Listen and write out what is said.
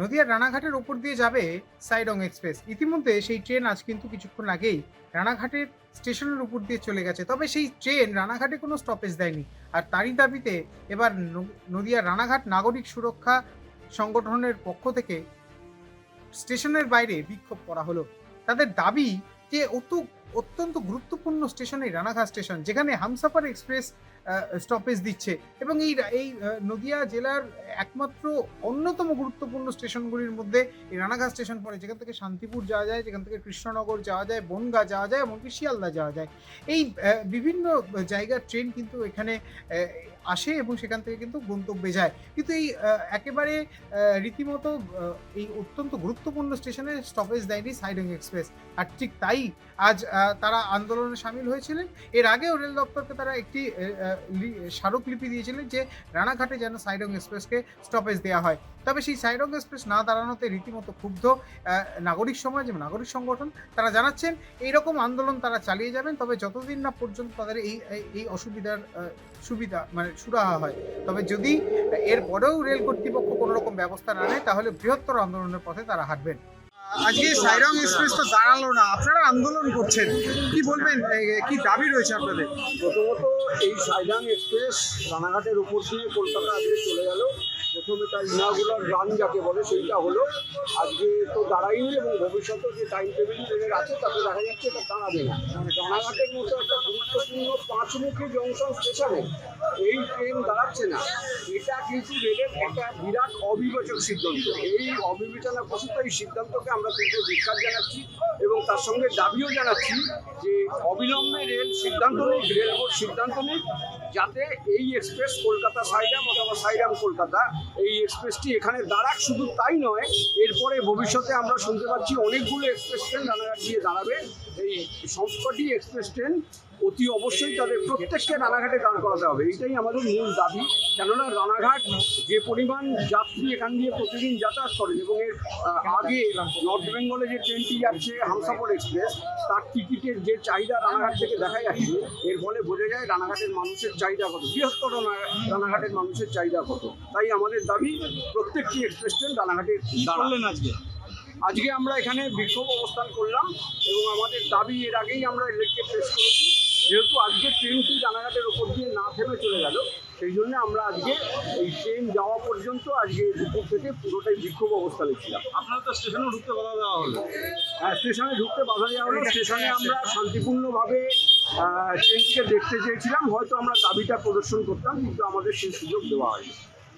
নদিয়ার রানাঘাটের ওপর দিয়ে যাবে সাইডং এক্সপ্রেস। ইতিমধ্যে সেই ট্রেন আজ কিন্তু কিছুক্ষণ আগেই রানাঘাটের স্টেশনের উপর দিয়ে চলে গেছে। তবে সেই ট্রেন রানাঘাটে কোনো স্টপেজ দেয়নি। আর তারই দাবিতে এবার নদিয়ার রানাঘাট নাগরিক সুরক্ষা সংগঠনের পক্ষ থেকে স্টেশনের বাইরে বিক্ষোভ করা হলো। তাদের দাবি, যে অত অত্যন্ত গুরুত্বপূর্ণ স্টেশন, এই রানাঘাট স্টেশন, যেখানে হামসাফার এক্সপ্রেস স্টপেজ দিচ্ছে। এবং এই এই নদিয়া জেলার একমাত্র অন্যতম গুরুত্বপূর্ণ স্টেশনগুলির মধ্যে এই রানাঘাট স্টেশন পড়ে, যেখান থেকে শান্তিপুর যাওয়া যায়, যেখান থেকে কৃষ্ণনগর যাওয়া যায়, বনগা যাওয়া যায়, এমনকি শিয়ালদা যাওয়া যায়। এই বিভিন্ন জায়গার ট্রেন কিন্তু এখানে আসে এবং সেখান থেকে কিন্তু গন্তব্যে যায়। কিন্তু এই একেবারে রীতিমতো এই অত্যন্ত গুরুত্বপূর্ণ স্টেশনে স্টপেজ দেয়নি সাইডং এক্সপ্রেস। আর ঠিক তাই আজ তারা আন্দোলনে সামিল হয়েছিলেন। এর আগেও রেল দপ্তরকে তারা একটি স্মারকলিপি দিয়েছিলেন যে রানাঘাটে যেন সাইডং এক্সপ্রেসকে স্টপেজ দেওয়া হয়। তবে সেই সাইডং এক্সপ্রেস না দাঁড়ানোতে রীতিমতো ক্ষুব্ধ নাগরিক সমাজ এবং নাগরিক সংগঠন। তারা জানাচ্ছেন, এইরকম আন্দোলন তারা চালিয়ে যাবেন, তবে যতদিন না পর্যন্ত তাদের এই, এই- অসুবিধার সুবিধা মানে সুরাহা হয়। তবে যদি এর পরেও রেল কর্তৃপক্ষ কোনো রকম ব্যবস্থা না নেয়, তাহলে বৃহত্তর আন্দোলনের পথে তারা হাঁটবেন। আজকে সাইরং এক্সপ্রেস তো দাঁড়াল না। আপনারা আন্দোলন করছেন। কি বলবেন? কি দাবি রয়েছে আপনাদের? প্রথমত এই সাইরাম এক্সপ্রেস রানাঘাটের উপর দিয়ে কলকাতা আজকে চলে গেল। প্রথমে তার ইনাগুলার রান যাকে বলে, সেইটা হলো, আজকে তো দাঁড়াইনি এবং ভবিষ্যতে যে টাইম টেবিল ট্রেনের আছে, তাতে দেখা যাচ্ছে এটা দাঁড়াবে না। রানাঘাটের মতো একটা গুরুত্বপূর্ণ পাঁচমুখী জংশন স্টেশনে এই ট্রেন দাঁড়াচ্ছে না। এটা কিন্তু রেলের একটা বিরাট অবিবেচক সিদ্ধান্ত। এই অবিবেচনা প্রসূত এই সিদ্ধান্তকে আমরা কিন্তু ধিক্ষার জানাচ্ছি এবং তার সঙ্গে দাবিও জানাচ্ছি যে অবিলম্বে রেল সিদ্ধান্ত নিক, রেল সিদ্ধান্ত নিক যাতে এই এক্সপ্রেস কলকাতা সাইডাম অথবা সাইডাম কলকাতা, এই এক্সপ্রেসটি এখানে দাঁড়াক, শুধু তাই নয়, এরপরে ভবিষ্যতে আমরা শুনতে পাচ্ছি অনেকগুলো এক্সপ্রেস ট্রেন রানাঘাট দিয়ে দাঁড়াবে। এই সবকটি এক্সপ্রেস ট্রেন অতি অবশ্যই তাদের প্রত্যেককে রানাঘাটে দাঁড় করাতে হবে। এইটাই আমাদের মূল দাবি। কেননা রানাঘাট যে পরিমাণ যাত্রী এখান দিয়ে প্রতিদিন যাতায়াত করেন এবং এর আগে নর্থ বেঙ্গলে যে ট্রেনটি যাচ্ছে হামসাফর এক্সপ্রেস তার টিকিটের যে চাহিদা রানাঘাট থেকে দেখা যাচ্ছে এর ফলে বোঝা যায় রানাঘাটের মানুষের চাহিদা কত। বৃহত্তর রানাঘাটের মানুষের চাহিদা কত। তাই আমাদের দাবি প্রত্যেকটি এক্সপ্রেস ট্রেন রানাঘাটে দাঁড়ালেন আজকে? আজকে আমরা এখানে বিক্ষোভ অবস্থান করলাম এবং আমাদের দাবি এর আগেই আমরা রেলকে প্রেস করেছি। যেহেতু আজকে ট্রেনটি রানাঘাটের ওপর দিয়ে না থেমে চলে গেল সেই জন্য আমরা আজকে এই ট্রেন যাওয়া পর্যন্ত আজকে দুপুর থেকে পুরোটাই বিক্ষোভ অবস্থা দেখছিলাম। আপনারা তো স্টেশনে ঢুকতে বাধা দেওয়া হলো। হ্যাঁ, স্টেশনে ঢুকতে বাধা দেওয়া হলো। স্টেশনে আমরা শান্তিপূর্ণভাবে ট্রেনটিকে দেখতে চেয়েছিলাম। হয়তো আমরা দাবিটা প্রদর্শন করতাম কিন্তু আমাদের সেই সুযোগ দেওয়া হয়নি।